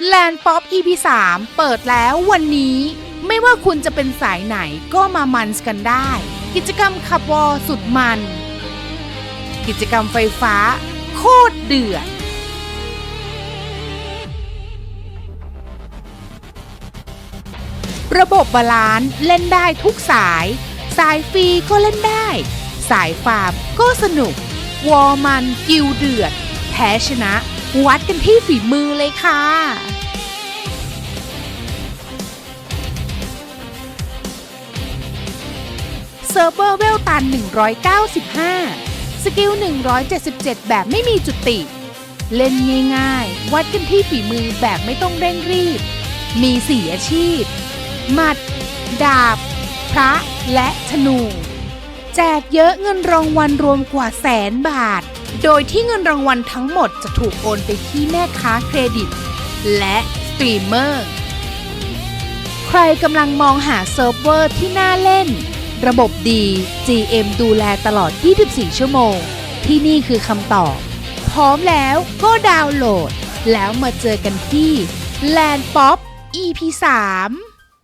Land Pop EP 3เปิดแล้ววันนี้ ไม่ว่าคุณจะเป็นสายไหนก็มามันส์กันได้ กิจกรรมขับวอสุดมัน กิจกรรมไฟฟ้า โคตรเดือด ระบบบาลานซ์เล่นได้ทุกสาย สายฟรีก็เล่นได้ สายฟาร์มก็สนุก วอลมันกิวเดือด แพ้ชนะ วัดกันที่ฝีมือเลยค่ะเซิร์ฟเวอร์เวลตัน 195 สกิล 177 แบบไม่มีจุติ เล่นง่ายๆ วัดกันที่ฝีมือแบบไม่ต้องเร่งรีบ มีสี่อาชีพ หมัด ดาบ พระ และธนู แจกเยอะเงินรางวัลรวมกว่าแสนบาท โดยที่เงินรางวัลทั้งหมดจะถูกโอนไปที่แม่ค้าเครดิต และสตรีมเมอร์ ใครกำลังมองหาเซิร์ฟเวอร์ที่น่าเล่น ระบบดี GM ดูแลตลอด 24 ชั่วโมง ที่นี่คือคำตอบ พร้อมแล้วก็ดาวน์โหลด แล้วมาเจอกันที่ Land Pop EP 3